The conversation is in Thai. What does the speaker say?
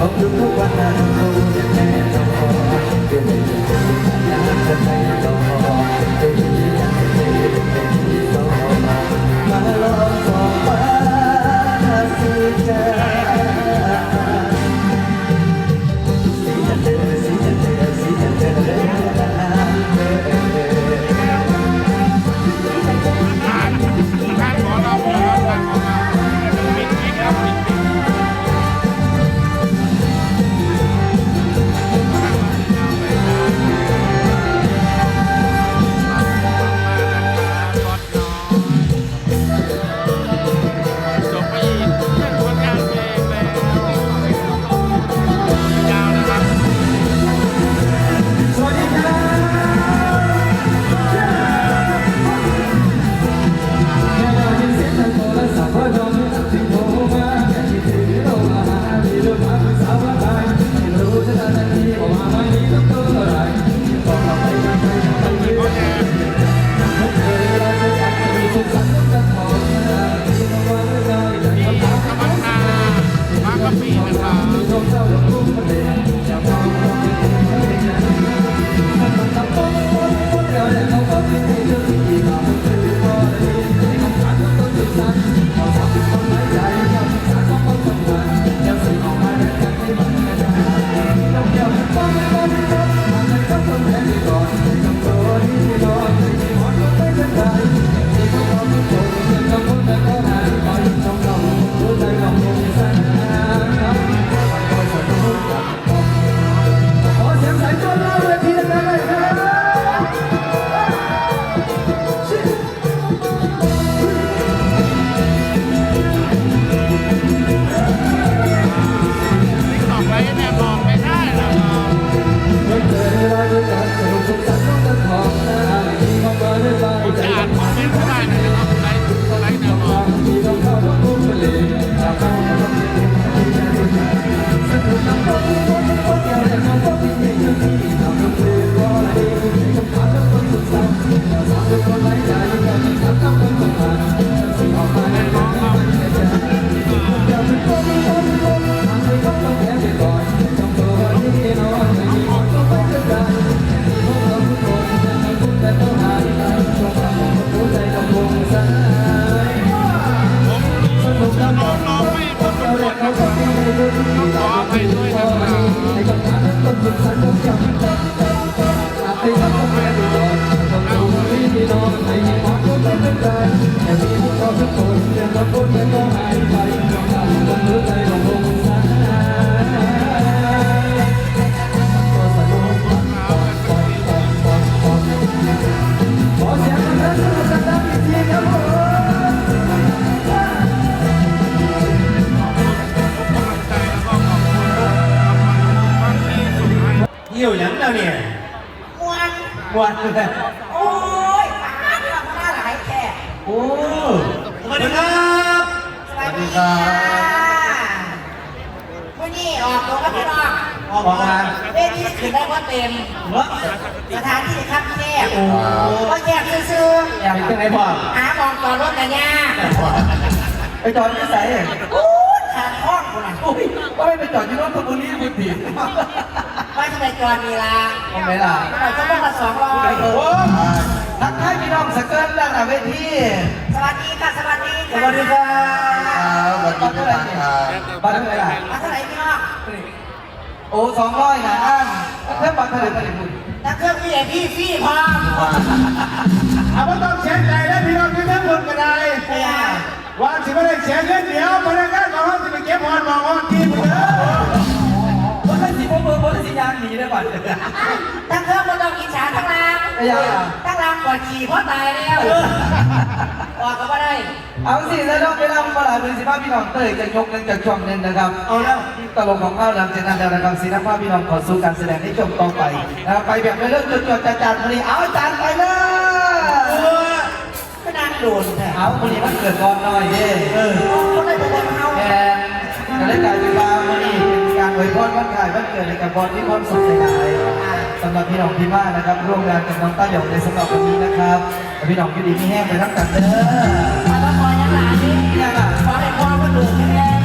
ทุกวันนั้นเขาจะแน่นอนเดี๋ยวไม่ได้จะไม่ โอ้ยป้าที่เราหน้าหลายแค่โอ้สวัสดีครับสวัสดีค่ะวันนี้ออกตัวกับพี่น้องออกมาเวทีขึ้นได้ว่าเต็มเนาะสถานที่ครับแคบโอ้ก็แคบซื่ออยากเป็นไงพ่อๆหามองจอดรถกันยากไปจอดที่ไหนโอ้ยขาดห้องคนน่ะโอ้ยก็ไม่ไปจอดที่รถขบวนนี้คุณผี ว่าจะไปจอดนี่ล่ะทำไมล่ะเราจะต้องมาสองร้อยโอ้ทักทายพี่น้องสเกิร์ตด้านหน้าเวทีสวัสดีค่ะ สวัสดีสค่ะวัสดีครับสวัสดีครับบัตรเท่าไหร่ล่ะมาเท่าไหร่พี่น้องโอ้สองร้อยนะอันเพิ่มบัตรเท่าไหร่ไปเลยคุณนักเครื่องพี่เอพี่ฟรี่พร้อมเอาไม่ต้องเสียใจแล้วพี่น้องที่ทั้งหมดก็ได้ว่าสิไม่ได้เสียเงินเดียวพนักงานของเราจะไปเก็บหอนมองหอนกินเด้อวันละสิบ เบอร์วันละสิยางหนีได้บัตรนักเครื่องมันต้องอิจฉาทั้งรางไม่ยากอะทั้งรางก่อนขี่เพราะตายแล้วออกก็ไม่ได้เอาสิแล้วน้องไปรับมาหลายเป็นสิบห้าพี่น้องเต้ยจะยกหนึ่งจากช่วงหนึ่งนะครับเอาแล้วตลกของข้าวหลังจากนั้นแล้วนะครับศิลปะพี่น้องขอสู้การแสดงในช่วงต่อไปนะครับไปแบบไม่เลิกจนจดจานๆมาเลยเอาจานไปเลยก็นางโดนแท้เอาคนนี้มันเกิดก่อนหน่อยเด้เออคนเลยเป็นเขาแกก็เลยกลายเป็นว่า วยพรวันขายวันเกิดในกับบอลที่พรสุขหลายสำหรับพี่น้องพี่มานะครับ ร่วมงานกับน้องต้าหยองในสำหรับวันนี้นะครับพี่น้องพี่ดีพี่แห้งไปทั้งกันเด้อมาละครยังหลานนี่เนี่ยอะขอให้พ่อมาดูแข็งแรง